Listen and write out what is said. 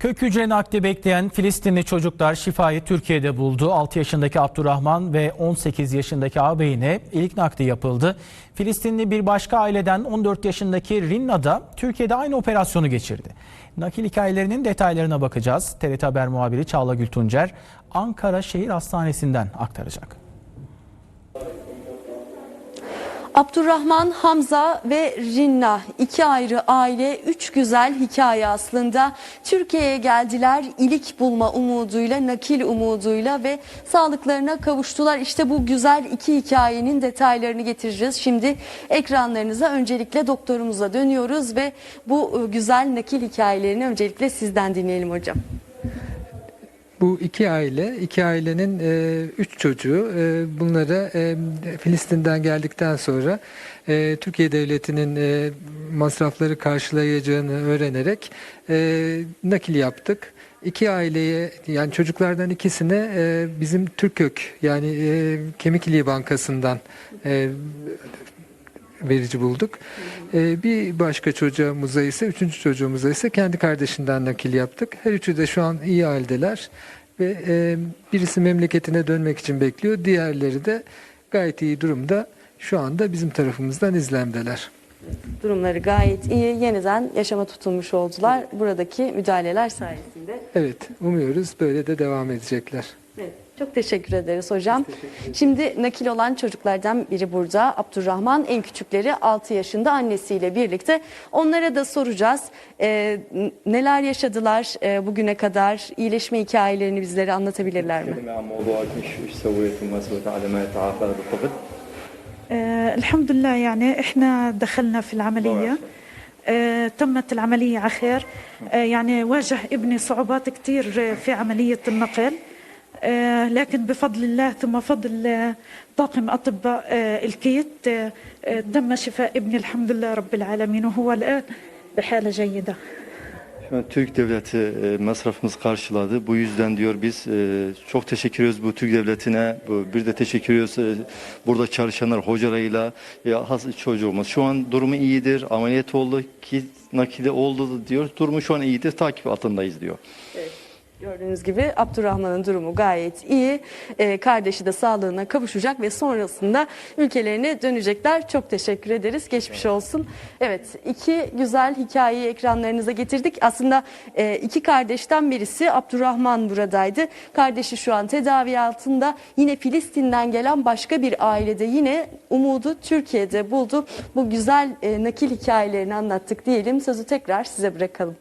Kök hücre nakli bekleyen Filistinli çocuklar şifayı Türkiye'de buldu. 6 yaşındaki Abdurrahman ve 18 yaşındaki ağabeyine ilk nakli yapıldı. Filistinli bir başka aileden 14 yaşındaki Rinna da Türkiye'de aynı operasyonu geçirdi. Nakil hikayelerinin detaylarına bakacağız. TRT Haber muhabiri Çağla Gültuncer Ankara Şehir Hastanesi'nden aktaracak. Abdurrahman, Hamza ve Rinna iki ayrı aile, üç güzel hikaye aslında. Türkiye'ye geldiler ilik bulma umuduyla, nakil umuduyla ve sağlıklarına kavuştular. İşte bu güzel iki hikayenin detaylarını getireceğiz. Şimdi ekranlarınıza öncelikle doktorumuza dönüyoruz ve bu e, güzel nakil hikayelerini öncelikle sizden dinleyelim hocam. Bu iki aile, iki ailenin e, üç çocuğu. E, bunlara e, Filistin'den geldikten sonra e, Türkiye Devleti'nin e, masrafları karşılayacağını öğrenerek e, nakil yaptık. İki aileye yani çocuklardan ikisine e, bizim Türkök yani e, Kemik İliği Bankası'ndan e, verici bulduk. Ee, bir başka çocuğumuza ise, üçüncü çocuğumuza ise kendi kardeşinden nakil yaptık. Her üçü de şu an iyi haldeler ve e, birisi memleketine dönmek için bekliyor. Diğerleri de gayet iyi durumda. Şu anda bizim tarafımızdan izlemdeler. Durumları gayet iyi. Yeniden yaşama tutulmuş oldular buradaki müdahaleler sayesinde. Evet, umuyoruz böyle de devam edecekler. Evet, çok teşekkür ederiz hocam. Şimdi nakil olan çocuklardan biri burada. Abdurrahman en küçükleri 6 yaşında annesiyle birlikte. Onlara da soracağız. Ee, n- neler yaşadılar e, bugüne kadar? iyileşme hikayelerini bizlere anlatabilirler mi? نتكلم عن موضوعك ايش ايش سويت بمناسبة عدم التعافى بالطفل؟ آه، الحمد لله يعني احنا دخلنا في العمليه آه، تمت العمليه على خير آه، يعني واجه ابني صعوبات كثير في عمليه النقل آه، لكن بفضل الله ثم فضل آه، طاقم اطباء آه، الكيت آه، آه، تم شفاء ابني الحمد لله رب العالمين وهو الان بحاله جيده Şu an Türk devleti e, masrafımızı karşıladı. Bu yüzden diyor biz e, çok teşekkür ediyoruz bu Türk devletine. Bu, bir de teşekkür ediyoruz e, burada çalışanlar hocalarıyla ya has çocuğumuz. Şu an durumu iyidir. Ameliyat oldu ki nakili oldu diyor. Durumu şu an iyidir. Takip altındayız diyor. Gördüğünüz gibi Abdurrahman'ın durumu gayet iyi. Ee, kardeşi de sağlığına kavuşacak ve sonrasında ülkelerine dönecekler. Çok teşekkür ederiz. Geçmiş olsun. Evet iki güzel hikayeyi ekranlarınıza getirdik. Aslında e, iki kardeşten birisi Abdurrahman buradaydı. Kardeşi şu an tedavi altında. Yine Filistin'den gelen başka bir ailede yine umudu Türkiye'de buldu. Bu güzel e, nakil hikayelerini anlattık diyelim. Sözü tekrar size bırakalım.